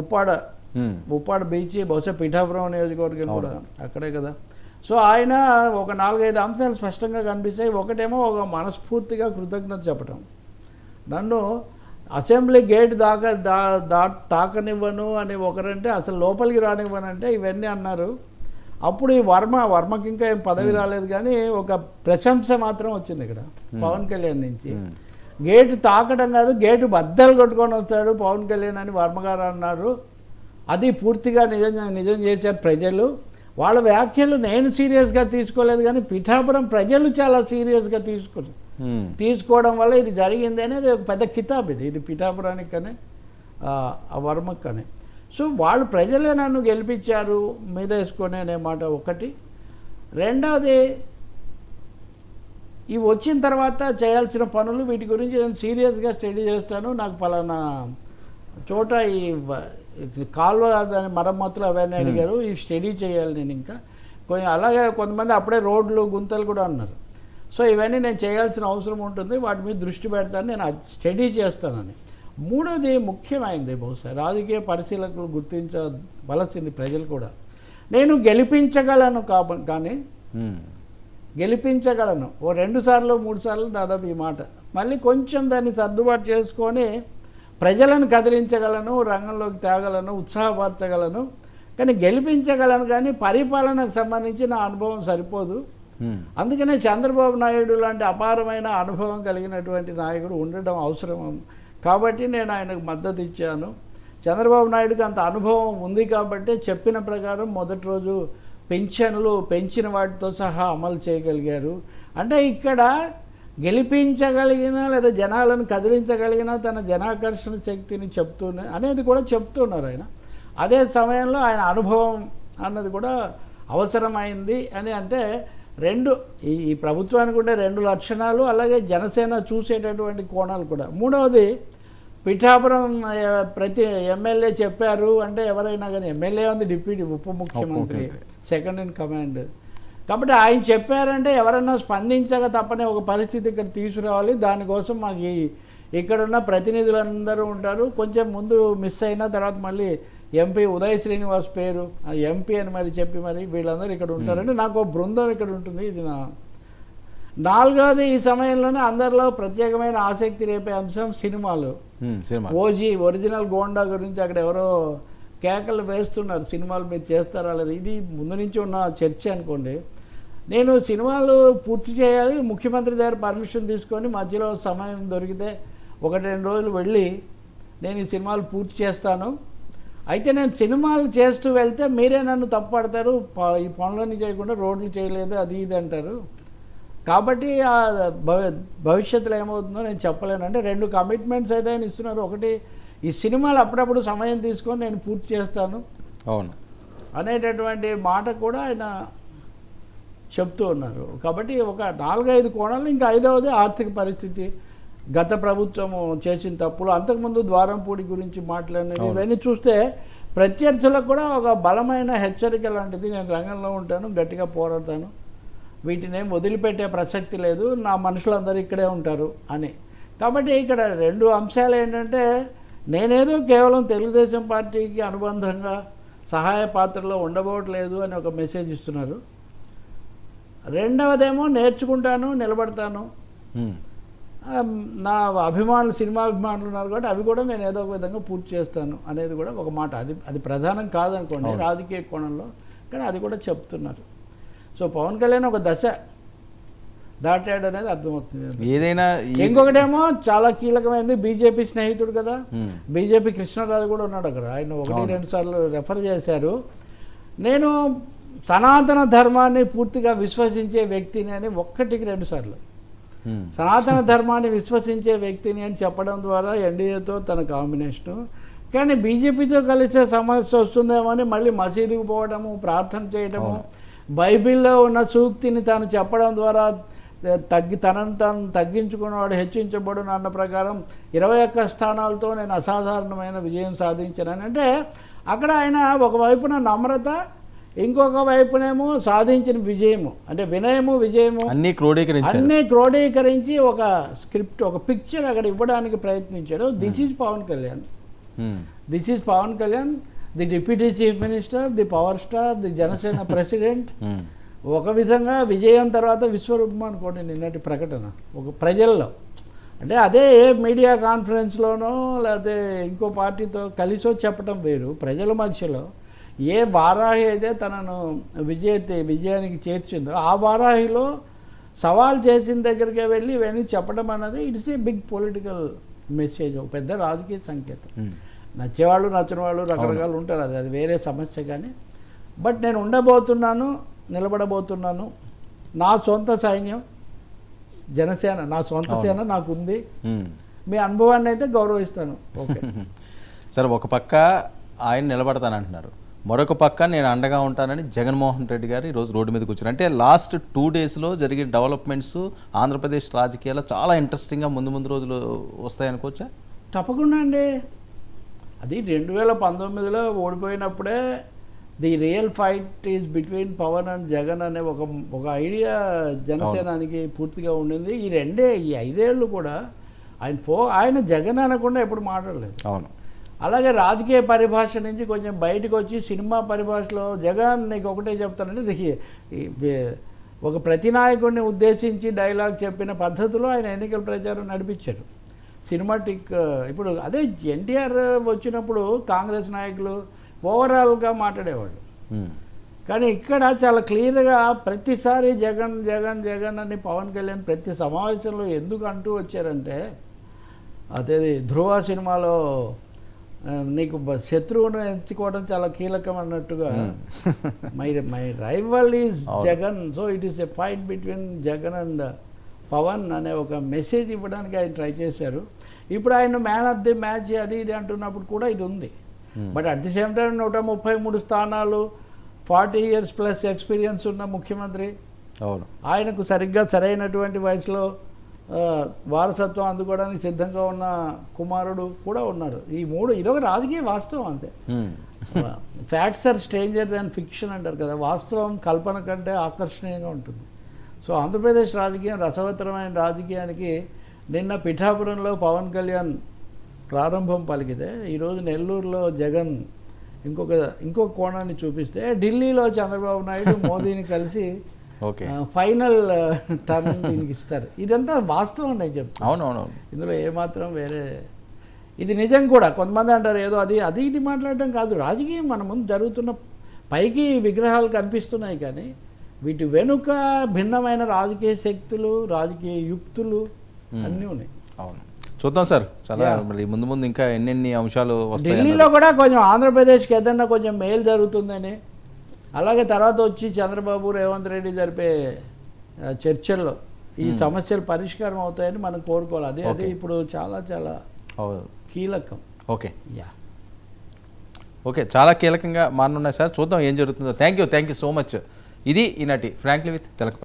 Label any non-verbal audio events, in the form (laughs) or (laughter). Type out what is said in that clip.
Uppada. Uppada beach బహుశా పిఠాపురం నియోజకవర్గం కూడా అక్కడే కదా. సో ఆయన ఒక నాలుగైదు అంశాలు స్పష్టంగా కనిపిస్తాయి. ఒకటేమో ఒక మనస్ఫూర్తిగా కృతజ్ఞత చెప్పటం. నన్ను అసెంబ్లీ గేట్ దాకా దా దా తాకనివ్వను అని ఒకరంటే అసలు లోపలికి రానివ్వనంటే ఇవన్నీ అన్నారు. అప్పుడు ఈ వర్మ వర్మకి ఇంకా ఏం పదవి రాలేదు కానీ ఒక ప్రశంస మాత్రం వచ్చింది ఇక్కడ. పవన్ కళ్యాణ్ నుంచి. గేటు తాకడం కాదు గేటు బద్దలు కొట్టుకొని వస్తాడు పవన్ కళ్యాణ్ అని వర్మగారు అన్నారు. అది పూర్తిగా నిజం నిజం చేశారు ప్రజలు. వాళ్ళ వ్యాఖ్యలు నేను సీరియస్గా తీసుకోలేదు కానీ పిఠాపురం ప్రజలు చాలా సీరియస్గా తీసుకున్నారు. తీసుకోవడం వల్ల ఇది జరిగింది అనేది ఒక పెద్ద కితాబ్ ఇది. ఇది పిఠాపురానికి కానీ ఆ, ఆ వర్మకు కానీ సో వాళ్ళు ప్రజలే నన్ను గెలిపించారు మీద వేసుకొని అనే మాట ఒకటి. రెండవది ఇవి వచ్చిన తర్వాత చేయాల్సిన పనులు వీటి గురించి నేను సీరియస్గా స్టడీ చేస్తాను. నాకు పలానా చోట ఈ కాలువ దాని మరమ్మతులు అవన్నీ అడిగారు. ఈ స్టడీ చేయాలి నేను ఇంకా. కొంచెం అలాగే కొంతమంది అప్పుడే రోడ్లు గుంతలు కూడా అన్నారు. సో ఇవన్నీ నేను చేయాల్సిన అవసరం ఉంటుంది. వాటి మీద దృష్టి పెడతాను. నేను స్టడీ చేస్తానని. మూడోది ముఖ్యమైనది బహుశా. రాజకీయ పరిశీలకులు గుర్తించవలసింది ప్రజలు కూడా. నేను గెలిపించగలను కాబ కానీ. గెలిపించగలను. ఓ రెండు సార్లు మూడు సార్లు దాదాపు ఈ మాట. మళ్ళీ కొంచెం దాన్ని సర్దుబాటు చేసుకొని ప్రజలను కదిలించగలను రంగంలోకి తేగలను ఉత్సాహపరచగలను. కానీ గెలిపించగలను కానీ పరిపాలనకు సంబంధించి నా అనుభవం సరిపోదు. అందుకనే చంద్రబాబు నాయుడు లాంటి అపారమైన అనుభవం కలిగినటువంటి నాయకుడు ఉండడం అవసరం. కాబట్టి నేను ఆయనకు మద్దతు ఇచ్చాను. చంద్రబాబు నాయుడుకి అంత అనుభవం ఉంది కాబట్టి చెప్పిన ప్రకారం మొదటి రోజు పెన్షన్లు పెంచిన వాటితో సహా అమలు చేయగలిగారు. అంటే ఇక్కడ గెలిపించగలిగిన లేదా జనాలను కదిలించగలిగిన తన జనాకర్షణ శక్తిని చెప్తూనే అనేది కూడా చెప్తున్నారు ఆయన. అదే సమయంలో ఆయన అనుభవం అన్నది కూడా అవసరమైంది అని అంటే రెండు ఈ ఈ ప్రభుత్వానికి ఉండే రెండు లక్షణాలు అలాగే జనసేన చూసేటటువంటి కోణాలు కూడా. మూడవది పిఠాపురం ప్రతి ఎమ్మెల్యే చెప్పారు అంటే ఎవరైనా కానీ ఎమ్మెల్యే ఉంది డిప్యూటీ ఉప ముఖ్యమంత్రి. Second in command. కాబట్టి ఆయన చెప్పారంటే ఎవరన్నా స్పందించక తప్పనే ఒక పరిస్థితి ఇక్కడ తీసుకురావాలి. దానికోసం మాకు ఈ ఇక్కడున్న ప్రతినిధులందరూ ఉంటారు. కొంచెం ముందు మిస్ అయిన తర్వాత మళ్ళీ ఎంపీ ఉదయ్ శ్రీనివాస్ పేరు. ఆ ఎంపీ అని మరి చెప్పి మరి వీళ్ళందరూ ఇక్కడ ఉంటారంటే నాకు ఒక బృందం ఇక్కడ ఉంటుంది. ఇది నా నాలుగవది ఈ సమయంలోనే అందరిలో ప్రత్యేకమైన ఆసక్తి రేపే అంశం సినిమాలు. సినిమా. ఓజీ ఒరిజినల్ గోండా గురించి అక్కడ ఎవరో కేకలు వేస్తున్నారు సినిమాలు మీరు చేస్తారా లేదా? ఇది ముందు నుంచి ఉన్న చర్చ అనుకోండి. నేను సినిమాలు పూర్తి చేయాలి ముఖ్యమంత్రి దగ్గర పర్మిషన్ తీసుకొని మధ్యలో సమయం దొరికితే ఒకటి రెండు రోజులు వెళ్ళి నేను ఈ సినిమాలు పూర్తి చేస్తాను. అయితే నేను సినిమాలు చేస్తూ వెళ్తే మీరే నన్ను తప్పుపడతారు ప- ఈ పనులన్నీ చేయకుండా రోడ్లు చేయలేదు అది ఇది అంటారు. కాబట్టి ఆ భవి భవిష్యత్తులో ఏమవుతుందో నేను చెప్పలేను. అంటే రెండు కమిట్మెంట్స్ అయితే ఇస్తున్నారు. ఒకటి ఈ సినిమాలు అప్పుడప్పుడు సమయం తీసుకొని నేను పూర్తి చేస్తాను. అవును. అనేటటువంటి మాట కూడా ఆయన చెప్తూ ఉన్నారు. కాబట్టి ఒక నాలుగైదు కోణాలు ఇంకా ఐదవది ఆర్థిక పరిస్థితి గత ప్రభుత్వము చేసిన తప్పులు అంతకుముందు ద్వారంపూడి గురించి మాట్లాడినవి. ఇవన్నీ చూస్తే ప్రత్యర్థులకు కూడా ఒక బలమైన హెచ్చరిక లాంటిది నేను రంగంలో ఉంటాను గట్టిగా పోరాడతాను. వీటిని ఏం వదిలిపెట్టే ప్రసక్తి లేదు నా మనుషులందరూ ఇక్కడే ఉంటారు అని. కాబట్టి ఇక్కడ రెండు అంశాలు ఏంటంటే నేనేదో కేవలం తెలుగుదేశం పార్టీకి అనుబంధంగా సహాయ పాత్రలో ఉండబోవట్లేదు అని ఒక మెసేజ్ ఇస్తున్నారు. రెండవదేమో నేర్చుకుంటాను నిలబడతాను. నా అభిమానులు సినిమా అభిమానులు ఉన్నారు కాబట్టి అవి కూడా నేను ఏదో ఒక విధంగా పూర్తి చేస్తాను అనేది కూడా ఒక మాట. అది అది ప్రధానం కాదనుకోండి. రాజకీయ కోణంలో కానీ అది కూడా చెప్తున్నారు. సో పవన్ కళ్యాణ్ ఒక దశ దాటాడు అనేది అర్థమవుతుంది ఏదైనా ఇంకొకటేమో చాలా కీలకమైనది బీజేపీ స్నేహితుడు కదా ఉమ్. బీజేపీ కృష్ణరాజు కూడా ఉన్నాడు అక్కడ ఆయన ఒకటి. రెండు సార్లు రెఫర్ చేశారు నేను సనాతన ధర్మాన్ని పూర్తిగా విశ్వసించే వ్యక్తిని అని ఒక్కటికి రెండు సార్లు ఉమ్. సనాతన ధర్మాన్ని విశ్వసించే వ్యక్తిని అని చెప్పడం ద్వారా ఎన్డీఏతో తన కాంబినేషను కానీ బీజేపీతో కలిసే సమస్య వస్తుందేమో అని మళ్ళీ మసీదుకు పోవడము ప్రార్థన చేయడము. బైబిల్లో ఉన్న సూక్తిని తాను చెప్పడం ద్వారా తగ్గి తనను తాను తగ్గించుకున్నవాడు హెచ్చించబడును అన్న ప్రకారం ఇరవై ఒక్క స్థానాలతో నేను అసాధారణమైన విజయం సాధించానని. అంటే అక్కడ ఆయన ఒకవైపున నమ్రత ఇంకొక వైపునేమో సాధించిన విజయము. అంటే వినయము విజయము అన్ని క్రోడీకరించారు. అన్నీ క్రోడీకరించి ఒక స్క్రిప్ట్ ఒక పిక్చర్ అక్కడ ఇవ్వడానికి ప్రయత్నించాడు. This is Pavan Kalyan. This is Pavan Kalyan the deputy chief minister the power star the Janasena president. ఒక విధంగా విజయం తర్వాత విశ్వరూపం అనుకోండి నిన్నటి ప్రకటన. ఒక ప్రజల్లో. అంటే అదే ఏ మీడియా కాన్ఫరెన్స్లోనో లేకపోతే ఇంకో పార్టీతో కలిసో చెప్పడం వేరు. ప్రజల మధ్యలో ఏ వారాహి అయితే తనను విజయ విజయానికి చేర్చిందో ఆ వారాహిలో సవాల్ చేసిన దగ్గరికి వెళ్ళి ఇవన్నీ చెప్పడం అన్నది it's a big political message ఒక పెద్ద రాజకీయ సంకేతం. నచ్చేవాళ్ళు నచ్చని వాళ్ళు రకరకాలు ఉంటారు అది అది వేరే సమస్య కానీ. బట్ నేను ఉండబోతున్నాను నిలబడబోతున్నాను. నా సొంత సైన్యం జనసేన నా సొంత. సేన నాకు ఉంది. మీ అనుభవాన్ని అయితే గౌరవిస్తాను. ఓకే. (laughs) సరే ఒక పక్క ఆయన నిలబడతానంటున్నారు. మరొక పక్క నేను అండగా ఉంటానని జగన్మోహన్ రెడ్డి గారు ఈరోజు రోడ్డు మీదకి వచ్చారు అంటే లాస్ట్ టూ డేస్లో జరిగిన డెవలప్మెంట్స్ ఆంధ్రప్రదేశ్ రాజకీయాల్లో చాలా ఇంట్రెస్టింగ్గా ముందు ముందు రోజులు వస్తాయనుకోవచ్చా తప్పకుండా అండి. అది రెండు వేల పంతొమ్మిదిలో ఓడిపోయినప్పుడే the real fight is between Pavan and Jagan అనే ఒక ఒక ఐడియా జనసేనానికి పూర్తిగా ఉండింది. ఈ రెండే ఈ ఐదేళ్ళు కూడా ఆయన ఫో ఆయన జగన్ అనకుండా ఎప్పుడు మాట్లాడలేదు. అవును. అలాగే రాజకీయ పరిభాష నుంచి కొంచెం బయటకు వచ్చి సినిమా పరిభాషలో జగన్ నీకు ఒకటే చెప్తానంటే ఒక ప్రతినాయకుడిని ఉద్దేశించి డైలాగ్ చెప్పిన పద్ధతిలో ఆయన ఎన్నికల ప్రచారం నడిపించారు. సినిమాటిక్ ఇప్పుడు అదే ఎన్టీఆర్ వచ్చినప్పుడు కాంగ్రెస్ నాయకులు ఓవరాల్గా మాట్లాడేవాళ్ళు మ్మ్. కానీ ఇక్కడ చాలా క్లియర్గా ప్రతిసారి జగన్ జగన్ జగన్ అని పవన్ కళ్యాణ్ ప్రతి సమావేశంలో ఎందుకు అంటూ వచ్చారంటే అదే ధ్రువ సినిమాలో నీకు శత్రువును ఎంచుకోవడం చాలా కీలకం అన్నట్టుగా my my rival is. Jagan so it is a fight between Jagan and Pavan అనే ఒక మెసేజ్ ఇవ్వడానికి ఆయన ట్రై చేశారు ఇప్పుడు ఆయన మ్యాన్ ఆఫ్ ది మ్యాచ్ అది ఇది అంటున్నప్పుడు కూడా ఇది ఉంది. But at the same time నూట ముప్పై మూడు స్థానాలు ఫార్టీ ఇయర్స్ ప్లస్ ఎక్స్పీరియన్స్ ఉన్న ముఖ్యమంత్రి. అవును. ఆయనకు సరిగ్గా సరైనటువంటి వయసులో వారసత్వం అందుకోవడానికి సిద్ధంగా ఉన్న కుమారుడు కూడా ఉన్నారు. ఈ మూడు ఇదొక రాజకీయ వాస్తవం అంతే. Facts are stranger than fiction అంటారు కదా. వాస్తవం కల్పన కంటే ఆకర్షణీయంగా ఉంటుంది. సో ఆంధ్రప్రదేశ్ రాజకీయం రసవత్తరమైన రాజకీయానికి నిన్న పిఠాపురంలో పవన్ కళ్యాణ్ ప్రారంభం పలికితే ఈరోజు నెల్లూరులో జగన్ ఇంకొక ఇంకొక కోణాన్ని చూపిస్తే ఢిల్లీలో చంద్రబాబు నాయుడు మోదీని కలిసి ఓకే. ఫైనల్ టర్న్ దీనికి ఇస్తారు. ఇదంతా వాస్తవం నేను చెప్తాను అవును అవును అవును ఇందులో ఏమాత్రం వేరే ఇది నిజం కూడా. కొంతమంది అంటారు ఏదో అది అది ఇది మాట్లాడడం కాదు. రాజకీయం మన ముందు జరుగుతున్న పైకి విగ్రహాలు కనిపిస్తున్నాయి కానీ వీటి వెనుక భిన్నమైన రాజకీయ శక్తులు రాజకీయ యుక్తులు అన్నీ ఉన్నాయి. అవును. చూద్దాం సార్. చాలా. మరి ముందు ముందు ఇంకా ఎన్నెన్ని అంశాలు వస్తాయి ఢిల్లీలో కూడా కొంచెం ఆంధ్రప్రదేశ్కి ఏదన్నా కొంచెం మేలు జరుగుతుందని అలాగే తర్వాత వచ్చి చంద్రబాబు రేవంత్ రెడ్డి జరిపే చర్చల్లో ఈ సమస్యలు పరిష్కారం అవుతాయని మనం కోరుకోవాలి. అదే అదే. ఇప్పుడు చాలా చాలా. కీలకం. ఓకే. యా ఓకే చాలా కీలకంగా మారనున్నాయి సార్. చూద్దాం ఏం జరుగుతుందో. Thank you thank you so much ఇది ఈనాటి ఫ్రాంక్లీ విత్ తెలక